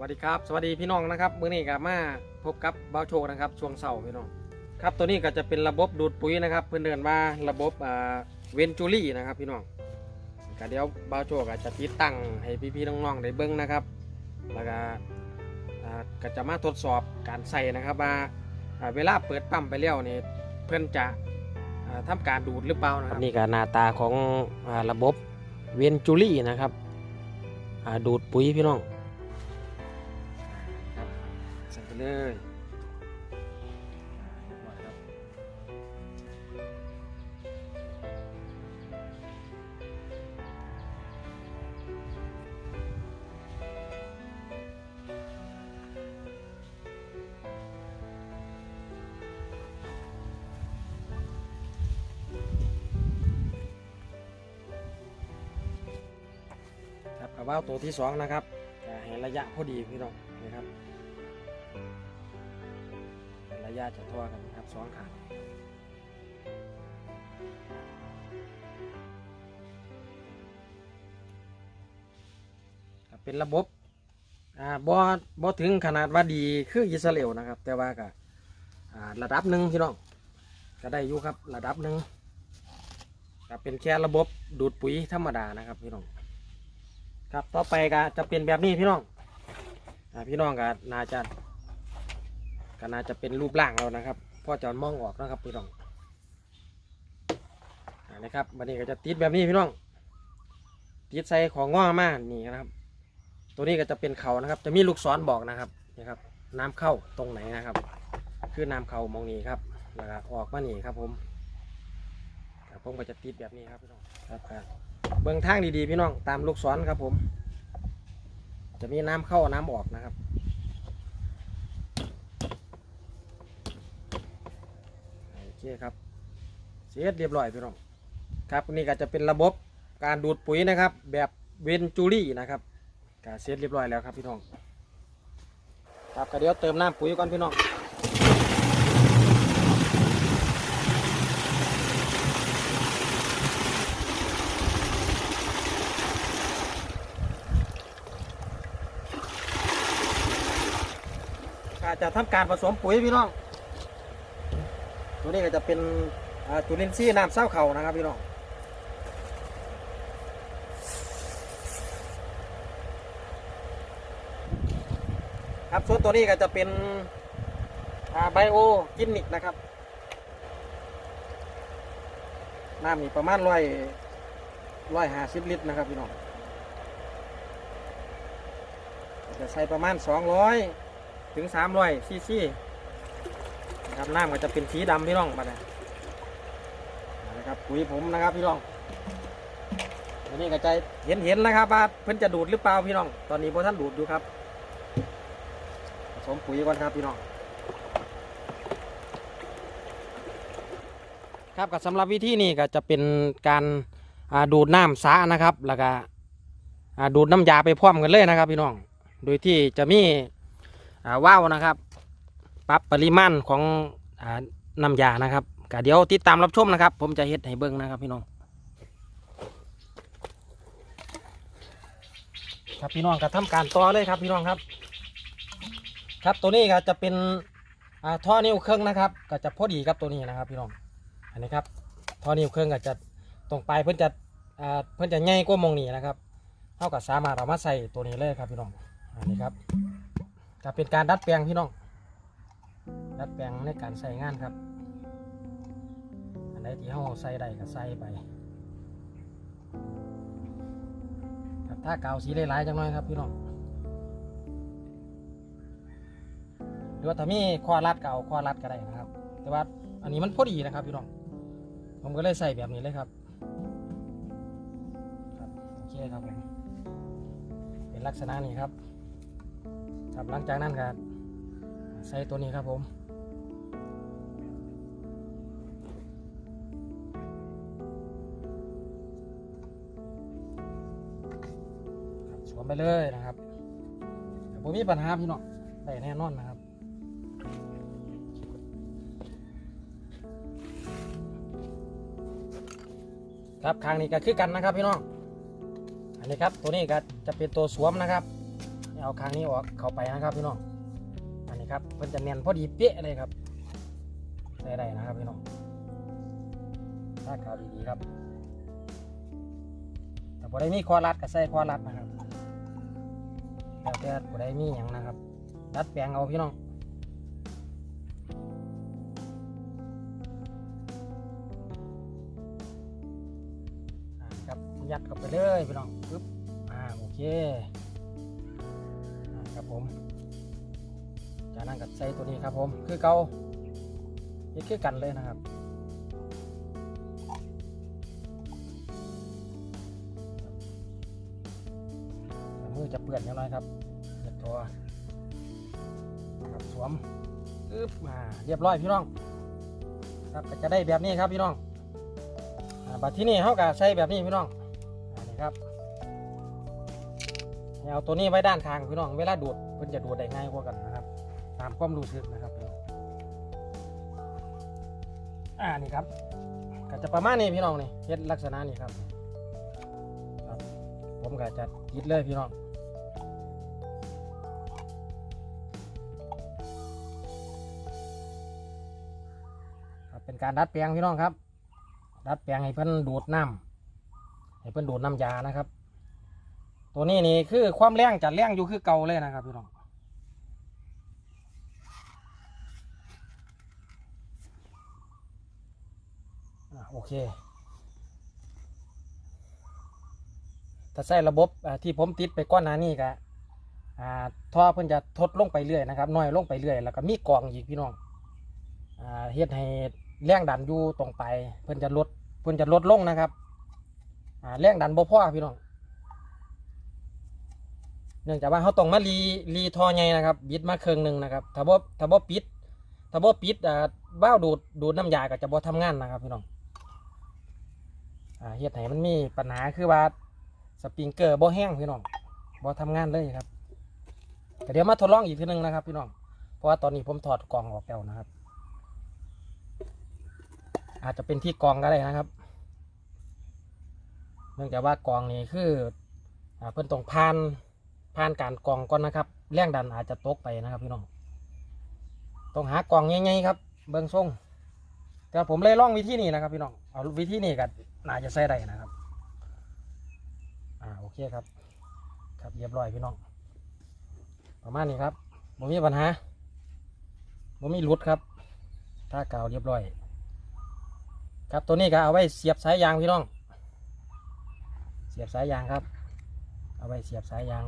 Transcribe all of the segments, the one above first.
วัสดีครับ สวัสดีพี่น้องนะครับมื้อนี้ก็มาพบกับเบาโชคนะครับช่วงเสาร์พี่น้องครับตัวนี้ก็จะเป็นระบบดูดปุ๋ยนะครับ เพื่อนเดินว่าระบบอ่าเวนจูรี่นะครับพี่น้องก็เดี๋ยวเบาโชคก็จะติดตั้งให้พี่ๆน้องๆได้เบิ้งนะครับ แล้วก็ก็จะมาทดสอบการใส่นะครับว่าเวลาเปิดปั๊มไปแล้วนี่เพื่อนจะอ่าทำการดูดหรือเปล่านะครับนี่ก็หน้าตาของอระบบเวนจูรี่นะครับดูดปุ๋ยพี่น้อง เลยครับกระว่าวตัวที่สองนะครับจะให้ระยะพอดีพี่น้อง นะครับระยะจะทั่วกันนะครับสองขางเป็นระบบอ่าบ่บ่ถึงขนาดว่าดีคืออิสราเอลนะครับ แต่ว่าก็อ่าระดับหนึ่งพี่น้องก็ได้อยู่ครับระดับหนึ่งก็เป็นแค่ระบบดูดปุ๋ยธรรมดานะครับพี่น้องครับต่อไปก็จะเป็นแบบนี้พี่น้องอ่าพี่น้องก็น่าจะ ก็น่าจะเป็นรูปร่างเรานะครับพ่อจะมองออกนะครับพี่น้องอ่านะครับวันนี้ก็จะติดแบบนี้พี่น้องติดใส่ของง้อมานี่นะครับ ตัวนี้ก็จะเป็นเขานะครับ จะมีลูกศรบอกนะครับนี่ครับ น้ำเข้าตรงไหนนะครับ คือน้ำเข้ามองนี้ครับแล้วก็ออกมานี่ครับผมครับผมก็จะติดแบบนี้ครับพี่น้องครับครับเบื้องทางดีๆพี่น้องตามลูกศรครับผม จะมีน้ำเข้าน้ำออกนะครับ โอ เคครับเสร็จเรียบร้อยพี่น้องครับนี่ก็จะเป็นระบบการดูดปุ๋ยนะครับ แบบเวนจูรี่นะครับก็เสร็จเรียบร้อยแล้วครับพี่น้องครับก็เดี๋ยวเติมน้ำปุ๋ยก่อนพี่น้องก็จะทำการผสมปุ๋ยพี่น้อง ตัวนี้ก็จะเป็นอ่าจุลินทรีย์น้ำเศร้าเขานะครับพี่น้องครับส่วนตัวนี้ก็จะเป็นไบโอกินนิกนะครับน้ำนี่ประมาณร้อยร้อยห้าสิบลิตรนะครับพี่น้องจะใส่ประมาณสองร้อยถึงสามร้อยซีซี นะครับน้ำก็จะเป็นสีดำพี่น้องมาเนี่ยนะครับปุ๋ยผมนะครับพี่น้องอันนี้ก็จะเห็นเห็นนะครับว่าเพิ่นจะดูดหรือเปล่าพี่น้อง ตอนนี้พอท่านดูดอยู่ครับผสมปุ๋ยก่อนครับพี่น้องครับก็สำหรับวิธีนี้ก็จะเป็นการดูดน้ำสานะครับ แล้วก็ดูดน้ำยาไปพร้อมกันเลยนะครับ พี่น้อง โดยที่จะมีอ่ว่าวนะครับ ปรับปริมาณของอาน้ำยานะครับก็เดี๋ยวติดตามรับชมนะครับ ผมจะเฮ็ดให้เบิ่งนะครับพี่น้อง ครับพี่น้องก็ทำการต่อเลยครับพี่น้องครับ ครับตัวนี้ก็จะเป็นอ่าท่อนิ้วเครื่องนะครับ ก็จะพอดีกับตัวนี้นะครับ พี่น้องอันนี้ครับท่อนิ้วเครื่องก็จะตรงปลายเพื่อนจะอ่าเพื่อนจะใหญ่กว่ามองนี้นะครับเท่ากับสามารถเอามาใส่ตัวนี้เลยครับพี่น้องอันนี้ครับก็เป็นการดัดแปลงพี่น้อง ดัดแปลงในการใส่งานครับ อันไหนที่เราใส่ได้ก็ใส่ไปครับถ้าเกาสีหลายๆจังน้อยครับพี่น้องหรือว่าถ้ามีข้อรัดก็เอาข้อรัดก็ได้นะครับ แต่ว่าอันนี้มันพอดีนะครับพี่น้องผมก็เลยใส่แบบนี้เลยครับครับโอเคครับผมเป็นลักษณะนี้ครับครับหลังจากนั้นก็ใส่ตัวนี้ครับผม ไปเลยนะครับผมมีปัญหาพี่น้องได้แน่นอนนะครับครับคางนี้ก็คือกันนะครับพี่น้อง อันนี้ครับตัวนี้ก็จะเป็นตัวสวมนะครับเอาคางนี้ออกเข้าไปนะครับพี่น้อง อันนี้ครับมันจะเนียนพอดีเป๊ะเลยครับได้ๆนะครับพี่น้องถ้าขาวดีๆครับ แต่พอได้มีคอรัดก็ใส่คอรัดนะครับ แล้วแต่พอได้มีอย่างนะครับ ดัดแปลงเอาพี่น้องครับยัดเข้าไปเลยพี่น้องปึ๊บอ่าโอเคอครับผมจากนั้นก็ใส่ตัวนี้ครับผมคือเกาเฮ็ดคือกันเลยนะครับ อจะเปื้อนนิดหน่อยครับเด็ดตัวครับสวมอึ๊บมาเรียบร้อยพี่น้อง ครับก็จะได้แบบนี้ครับพี่น้องบัดที่นี่เขาก็ใช้แบบนี้พี่น้องอันนี้ครับให้เอาตัวนี้ไว้ด้านข้างพี่น้องเวลาดูดเพิ่นจะดูดได้ง่ายกว่ากันนะครับ ตามความรู้สึกนะครับน้องอ่านี่ครับก็จะประมาณนี้พี่น้องนี่เฮ็ดลักษณะนี้ครับ ครับ ผมก็จะยิดเลยพี่น้อง การดัดแปลงพี่น้องครับ ดัดแปลงให้เพิ่นดูดน้ำให้เพิ่นดูดน้ำยานะครับ ตัวนี้นี่คือความแรงจัดแรงอยู่คือเก่าเลยนะครับพี่น้องโอเคถ้าใส่ระบบที่ผมติดไปก้อนหน้านี้ก็อ่าท่อเพิ่นจะทดลงไปเรื่อยนะครับน้อยลงไปเรื่อยแล้วก็มีกองอีกพี่น้องอ่าเฮ็ดให้ แรงดันอยู่ตรงไปเพิ่นจะลดเพิ่นจะลดลงนะครับอ่าแรงดันบ่พอพี่น้องเนื่องจากว่าเขาต้องมารีรีทอใหญ่นะครับบิดมาเครื่องหนึ่งนะครับถ้าบ่ถ้าบ่ปิดถ้าบ่ปิดอ่าบ้าวดูดดูดน้ำยาก็จะบ่ทำงานนะครับพี่น้องอ่าเฮ็ดให้มันมีปัญหาคือว่าสปริงเกอร์บ่แห้งพี่น้องบ่ทำงานเลยครับแต่เดี๋ยวมาทดลองอีกทีหนึงนะครับพี่น้องเพราะว่าตอนนี้ผมถอดกล่องออกแล้วนะครับ อาจจะเป็นที่กองก็ได้นะครับ เนื่องจากว่ากองนี้คืออเพิ่นต้องผ่านผ่านการกองก่อนนะครับแรงดันอาจจะตกไปนะครับพี่น้องต้องหากองใหญ่ๆครับ เบิ้งทรงแต่ผมเลยล่องวิธีนี้นะครับพี่น้องเอาวิธีนี้กันน่าจะใช้ได้นะครับอ่าโอเคครับ ครับเรียบร้อยพี่น้อง ประมาณนี้ครับผมมีปัญหาผมมีรุดครับ ถ้าเก่าวเรียบร้อย ครับตัวนี้ก็เอาไว้เสียบสายยางพี่น้อง เสียบสายยางครับ เอาไว้เสียบสายยาง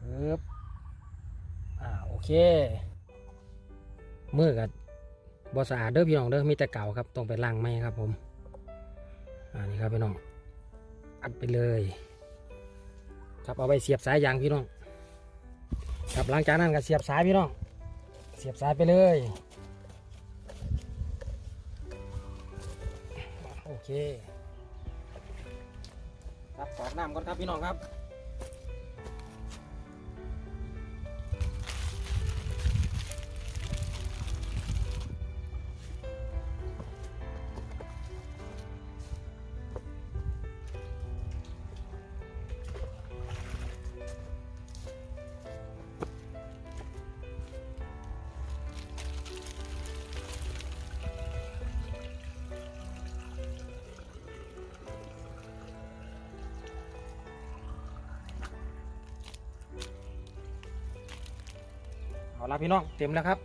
ปึ๊บอ่าโอเคมือกับบอสะอาดเด้อพี่น้องเด้อมีแต่เก่าครับต้องไปล้างไหมครับผมอ่านี่ครับพี่น้องอัดไปเลย ครับเอาไว้เสียบสายยางพี่น้องครับหลังจากนั้นก็เสียบสายพี่น้อง เสียบสายไปเลย คครับกรอกน้ำก่อนครับพี่น้องครับ เอาละพี่น้องเต็มแล้วครับ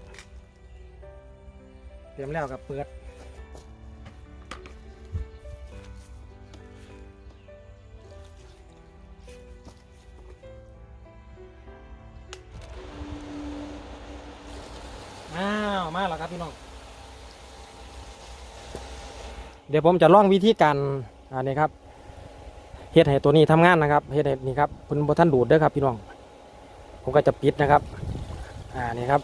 เต็มแล้วกับเปิด อ้าว มาแล้วครับพี่น้อง เดี๋ยวผมจะลองวิธีการอันนี้ครับเฮ็ดให้ตัวนี้ทำงานนะครับเฮ็ดให้นี่ครับเพิ่นบ่ท่านดูดเด้อครับพี่น้อง ผมก็จะปิดนะครับ อ่านี่ครับ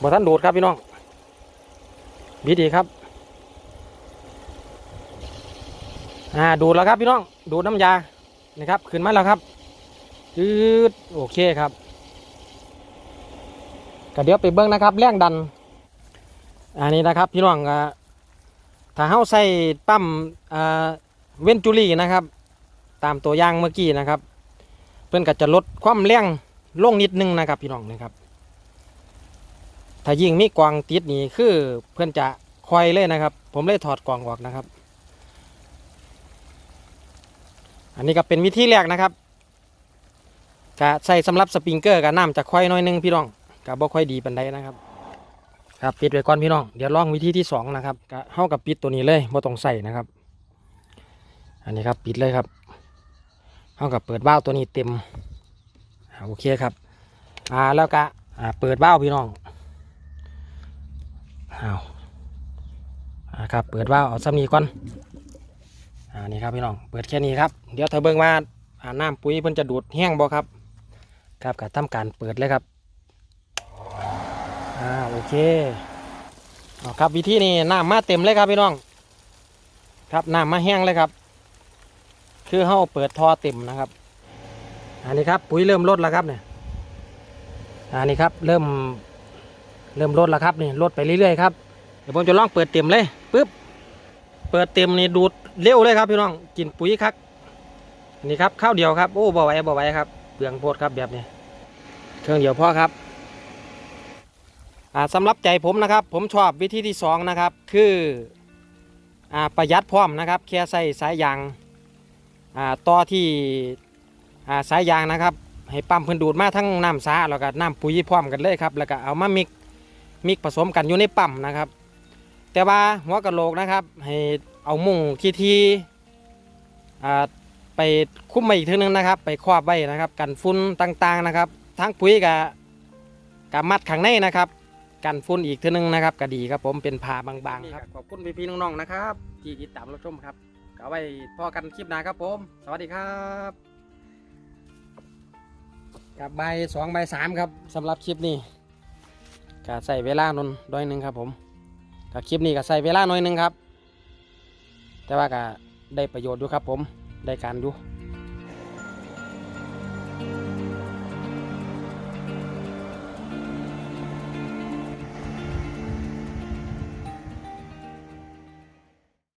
บ่ท่านดูดครับพี่น้องบิดดีครับ อ่าดูดแล้วครับพี่น้อง ดูดน้ำยานี่ครับขึ้นมาแล้วครับยืดโอเคครับก็เดี๋ยวไปเบิ้งนะครับแรงดัน อันนี้นะครับพี่น้องถ้าเฮาใส่ปั๊มเวนจูรี่นะครับ ตามตัวอย่างเมื่อกี้นะครับ เพื่อนก็จะลดความแรง ลงนิดนึงนะครับพี่น้องนะครับ ถ้ายิ่งมีกวางติดนี่คือเพื่อนจะคอยเลยนะครับ ผมเลยถอดกวางออกนะครับ อันนี้ก็เป็นวิธีแรกนะครับกะใส่สำหรับสปริงเกอร์กับน้ำจะคอยน้อยนึงพี่น้องกะบ่ค่อยดีปันใดนะครับครับปิดไว้ก่อนพี่น้องเดี๋ยวลองวิธีที่สองนะครับกะเท่ากับปิดตัวนี้เลยบ่ต้องใส่นะครับ อันนี้ครับปิดเลยครับเท่ากับเปิดบ้าวตัวนี้เต็ม โอเคครับ อ่าแล้วก็อ่าเปิดเบ้าพี่น้องอ้าวอ่าครับเปิดเบ้าเอาซ้ำนี้ก่อนอ่านี่ครับพี่น้องเปิดแค่นี้ครับเดี๋ยวเธอเบิ่งว่าอ่าน้ำปุ๋ยเพิ่นจะดูดแห้งบ่ครับครับก็ทำการเปิดเลยครับอ่าโอเคเอาครับวิธีนี้น้ำมาเต็มเลยครับพี่น้อง ครับน้ำมาแห้งเลยครับ คือเฮาเปิดท่อเต็มนะครับ อันนี้ครับปุ๋ยเริ่มลดแล้วครับเนี่ยอันนี้ครับเริ่มเริ่มลดแล้วครับนี่ลดไปเรื่อยๆครับเดี๋ยวผมจะลองเปิดเต็มเลยปึ๊บเปิดเต็มนี่ดูดเร็วเลยครับพี่น้องกินปุ๋ยครับนนี้ครับข้าวเดียวครับโอ้บ่ไหวบ่ไหวครับเปลืองโพดครับแบบนี้เครื่องเดียวพ่อครับอ่าสำหรับใจผมนะครับ ผมชอบวิธีที่สองนะครับ คืออประหยัดพร้อมนะครับแค่ใส่สายยางอ่าต่อที่ อ่าสายยางนะครับ ให้ปั๊มเพิ่นดูดมาทั้งน้ำสาแล้วก็น้ำปุ๋ยพร้อมกันเลยครับ แล้วก็เอามามิกมิกผสมกันอยู่ในปั๊มนะครับ แต่ว่าหัวกะโหลกนะครับ ให้เอามุ้งที่ที่อ่าไปคุ้มมาอีกทีนึงนะครับ ไปครอบไว้นะครับ กันฝุ่นต่างๆนะครับ ทั้งปุ๋ยกับกับมัดข้างในนะครับ กันฝุ่นอีกทีนึงนะครับก็ดีครับผมเป็นผ้าบางๆครับขอบคุณพี่ๆน้องๆนะครับ ที่ติดตามรับชมครับก็เอาไว้พอกันคลิปหน้าครับผม สวัสดีครับ กับใบสองใบสามครับสำหรับคลิปนี้ก็ใส่เวลาหนนด้อยหนึ่งครับผมกับคลิปนี้ก็ใส่เวลาหน่อยหนึงครับ แต่ว่าก็ได้ประโยชน์ด้วยครับผมได้การดู